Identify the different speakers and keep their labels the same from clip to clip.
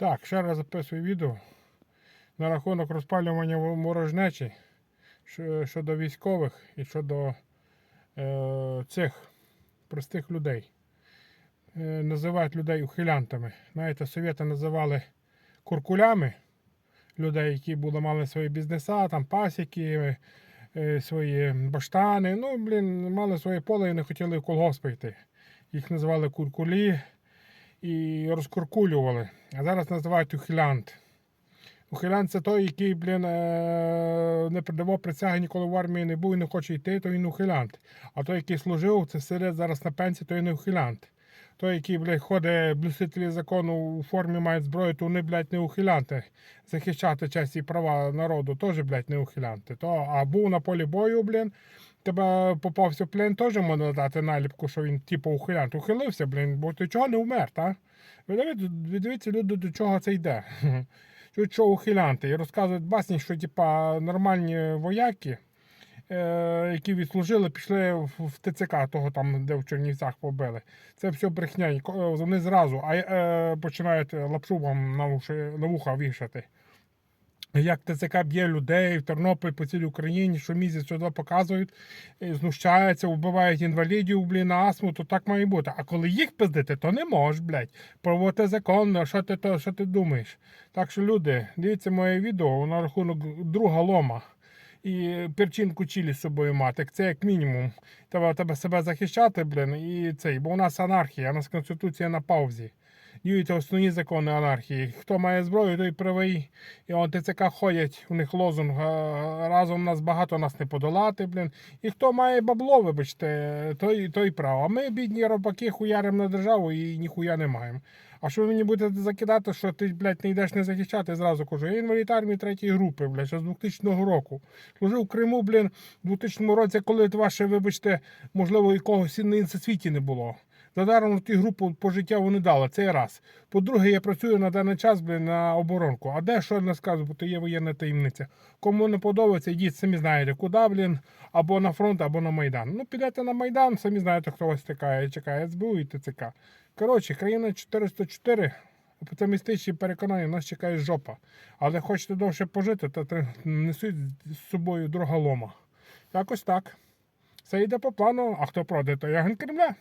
Speaker 1: Так, ще раз записую відео на рахунок розпалювання ворожнечі щодо військових і щодо е, цих простих людей. Е, називають людей ухилянтами. Знаєте, совєти називали куркулями людей, які були, мали свої бізнеса, там пасіки, е, свої баштани. Ну, блін, мали своє поле і не хотіли в колгосп йти. Їх називали куркулі і розкуркулювали. А зараз називають ухилянт. Ухилянт це той, який, блін, е, не придавав присяги, ніколи в армії не був і не хоче йти, то він ухилянт. А той, який служив, це серед зараз на пенсії, то він ухилянт. Той, який, блядь, ходить, блюстителі закону у формі мають зброю, то вони, блядь, не ухилянти. Захищати честь і права народу, теж, блядь, не ухилянти. То, а був на полі бою, блін, тебе попався в плен, теж можна дати наліпку, що він, типу, ухилянт. Ухилився, блін, бо ти чого не вмер, та? Ви дивіться, люди, до чого це йде. Що, ухилянти. І розказують басні, що типа нормальні вояки, які відслужили, пішли в, ТЦК, того там, де в Чернівцях побили. Це все брехня. Вони зразу а, е, починають лапшу вам на, уші, на вуха вішати. Як ТЦК б'є людей в Тернопіль по цілій Україні, що місяць що показують, е, знущаються, вбивають інвалідів, блін, астму, то так має бути. А коли їх пиздити, то не можеш, блядь. Проводити закон, що ти, то, що ти думаєш. Так що, люди, дивіться моє відео на рахунок друга лома. І перчинку чилі з собою мати. Це як мінімум. Треба тебе себе захищати, блін, і цей, бо у нас анархія, у нас конституція на паузі. Діють основні закони анархії. Хто має зброю, той правий. І он ТЦК ходять, у них лозунг. Разом нас багато нас не подолати, блін. І хто має бабло, вибачте, той, той прав. А ми, бідні робаки, хуяримо на державу і ніхуя не маємо. А що ви мені будете закидати, що ти, блядь, не йдеш не захищати, зразу кажу. Я інвалід армії третьої групи, блядь, ще з 2000 року. Служив в Криму, блін, в 2000 році, коли ваше, вибачте, можливо, і на світі не було. Задаром ті групу по життя не дали, це раз. По-друге, я працюю на даний час блін, на оборонку. А де що не скажу, бо то є воєнна таємниця. Кому не подобається, йдіть, самі знаєте, куди, блін, або на фронт, або на Майдан. Ну, підете на Майдан, самі знаєте, хто вас чекає, чекає СБУ і ТЦК. Коротше, країна 404. Оптимістичні переконання, нас чекає жопа. Але хочете довше пожити, то несуть з собою друга лома. Якось так. Все йде по плану, а хто проде, то ягін Кремля.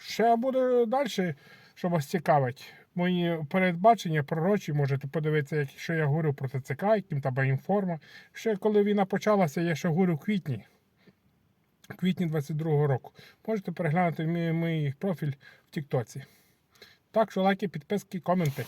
Speaker 1: Ще буде далі, що вас цікавить. Мої передбачення пророчі, можете подивитися, що я говорю про ТЦК, яким там інформа. Ще коли війна почалася, я ще говорю в квітні. В квітні 22-го року. Можете переглянути мій, мій профіль в Тіктоці. Так що лайки, підписки, коменти.